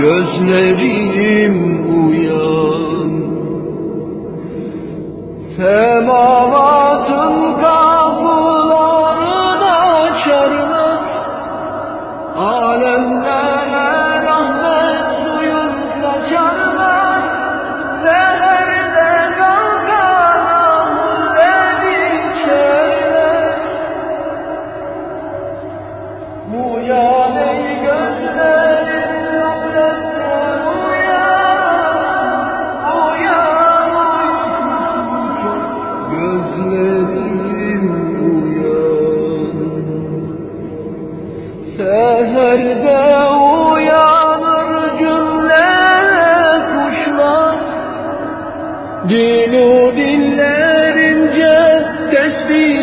gözlerim uyan Semavatın Seherde uyanır cümle kuşlar. Dinu dillerince tesbih